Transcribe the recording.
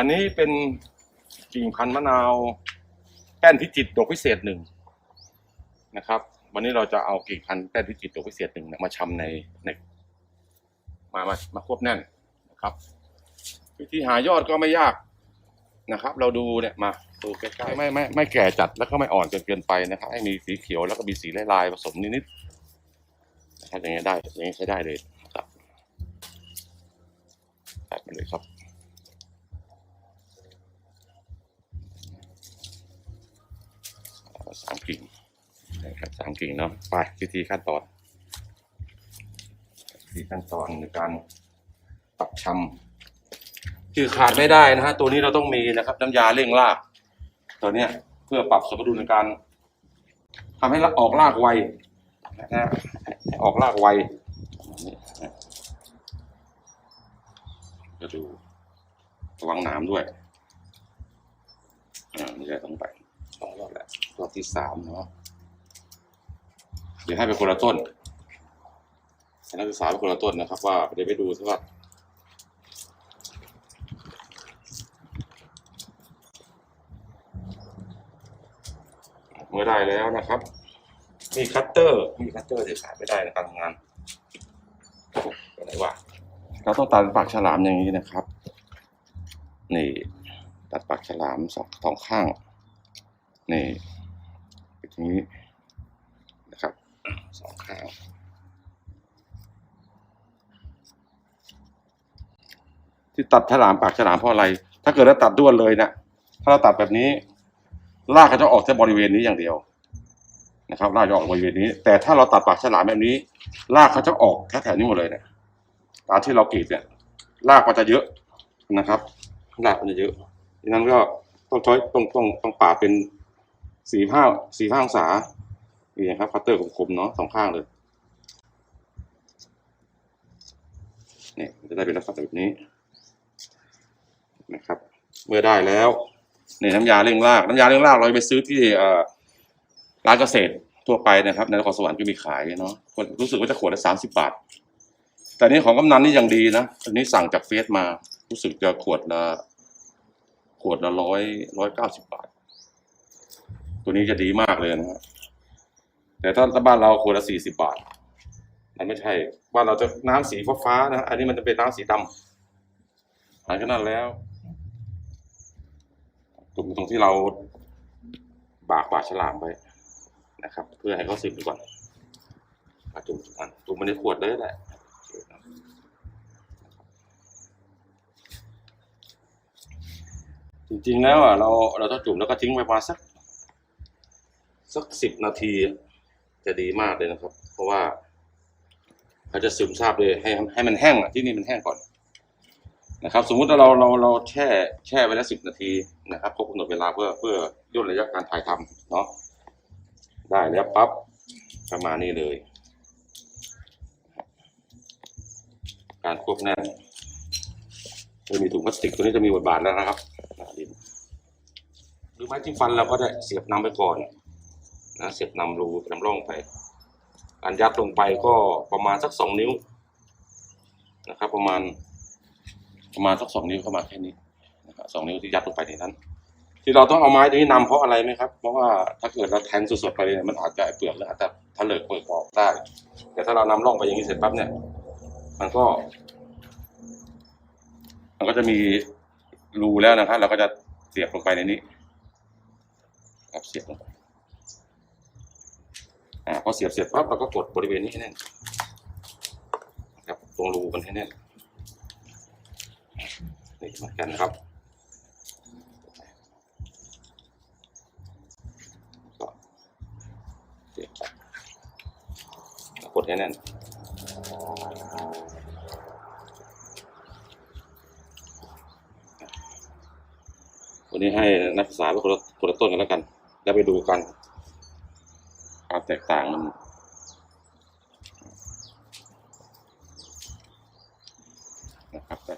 อันนี้เป็นกิ่งพันธุ์มะนาวแป้นพิจิตดอกพิเศษหนึ่งนะครับ วันนี้เราจะเอากิ่งพันธุ์แป้นพิจิตดอกพิเศษหนึ่งมาชำในในมามามาควบแน่นนะครับ วิธีหายอดก็ไม่ยากนะครับ เราดูเนี่ยมาดูใกล้ๆไม่ไม่ไม่แก่จัดแล้วก็ไม่อ่อนจนเกินไปนะครับ ให้มีสีเขียวแล้วก็มีสีลายๆผสมนิดๆนะครับอย่างเงี้ยได้อย่างเงี้ยใช้ได้เลยครับตัดไปเลยครับ สามกิ่งนะครับสามกิ่งเนาะไปวิธีขั้นตอนวิธีขั้นตอนในการปรับชำคือขาดไม่ได้นะฮะตัวนี้เราต้องมีนะครับ น้ำยาเร่งรากตัวเนี้ยเพื่อปรับสมดุลในการทำให้ออกรากไวนะฮะออกรากไวจะดูระวังนามด้วยอ่าไม่ใช่ต้องไปสองรอบแล้ว รอบที่สามเนาะเดี๋ยวให้ไปคนละต้นให้นักศึกษาไปคนละต้นนะครับ ว่าเดี๋ยวไปดูซิว่าเมื่อได้แล้วนะครับมีคัตเตอร์มีคัตเตอร์ที่ขาดไม่ได้ในการทำงานไปไหนวะเราต้องตัดปากฉลามอย่างนี้นะครับ นี่ ตัดปากฉลามสองสองข้าง นี่ นี้นะครับสองข้างที่ตัดฉลามปากฉลามเพราะอะไร ถ้าเกิดเราตัดด้วนเลยเนะถ้าเราตัดแบบนี้รากก็จะออกแค่บริเวณนี้อย่างเดียวนะครับรากจะออกบริเวณนี้ แต่ถ้าเราตัดปากฉลามแบบนี้รากเขาจะออกแค่แถวนี้หมดเลยเนี่ยตาที่เรากรีดเนี่ยรากมันจะเยอะนะครับรากมันจะเยอะดังนั้นก็ต้องช้อยต้องต้องต้องปาดเป็น สี่ห้าสี่ห้าองศานี่นครับคัตเตอร์คมๆเนาะสองข้างเลยเนี่มันจะได้เป็นลักษณะแบบนี้นะครับ เมื่อได้แล้วนี่น้ำยาเร่งรากน้ำยาเร่งรากเราไปซื้อที่เอ่อร้านเกษตรทั่วไปนะครับ ในนครสวรรค์ก็มีขายเนาะรู้สึกว่าจะขวดละสามสิบบาท แต่นี่ของกำนันนี่ยังดีนะอันนี้สั่งจากเฟซมา รู้สึกจะขวดละขวดละร้อยร้อยเก้าสิบบาท ตัวนี้จะดีมากเลยนะฮะแต่ถ้าบ้านเราขวดละสี่สิบบาท มันไม่ใช่บ้านเราจะน้ำสีฟ้าๆนะอันนี้มันจะเป็นน้ำสีดำหลังจากนั้นแล้วตรงตรงที่เราบากปากฉลามไปนะครับ เพื่อให้เขาซึมไปก่อนมาจุ่มทุกอันจุ่มมันในขวดเลยแหละจริงๆแล้วอะเราเราต้องจุ่มแล้วก็ทิ้งไว้ประมาณสัก สักสิบนาทีจะดีมากเลยนะครับ เพราะว่าเขาจะซึมซาบเลยให้ให้มันแห้งอะที่นี่มันแห้งก่อนนะครับ สมมุติว่าเราเราเราแช่แช่ไว้แล้วสิบนาทีนะครับครบกำหนดเวลาเพื่อเพื่อย่นระยะการถ่ายทำเนาะได้แล้วปั๊บประมาณนี้เลย การควบแน่นจะมีถุงพลาสติกตัวนี้จะมีบทบาทแล้วนะครับหน้าดินหรือไม้จิ้มฟันเราก็ได้เสียบน้ำไปก่อน นะเสียบนำรูนำร่องไปการยัดลงไปก็ประมาณสักสองนิ้วนะครับ ประมาณประมาณสักสองนิ้วเข้ามาแค่นี้นะครับสองนิ้วที่ยัดลงไปในนั้น ที่เราต้องเอาไม้ตัวนี้นำเพราะอะไรไหมครับ เพราะว่าถ้าเกิดเราแทงสดๆไปเลยเนี่ยมันอาจจะเปลือกแล้วอาจจะทะเลิกเปิดออกได้ แต่ถ้าเรานำร่องไปอย่างนี้เสร็จปั๊บเนี่ยมันก็ มันก็จะมีรูแล้วนะครับ เราก็จะเสียบลงไปในนี้ครับเสียบลงไป อ่าพอเสียบเสร็จปั๊บเราก็กดบริเวณนี้ให้แน่นนะครับตรงรูมันให้แน่นนี่เหมือนกันนะครับก็เสียบไปแล้วกดให้แน่นวันนี้ให้นักศึกษาไปคนละคนละต้นกันแล้วกัน แล้วไปดูกัน ความแตกต่างมันนะครับแต่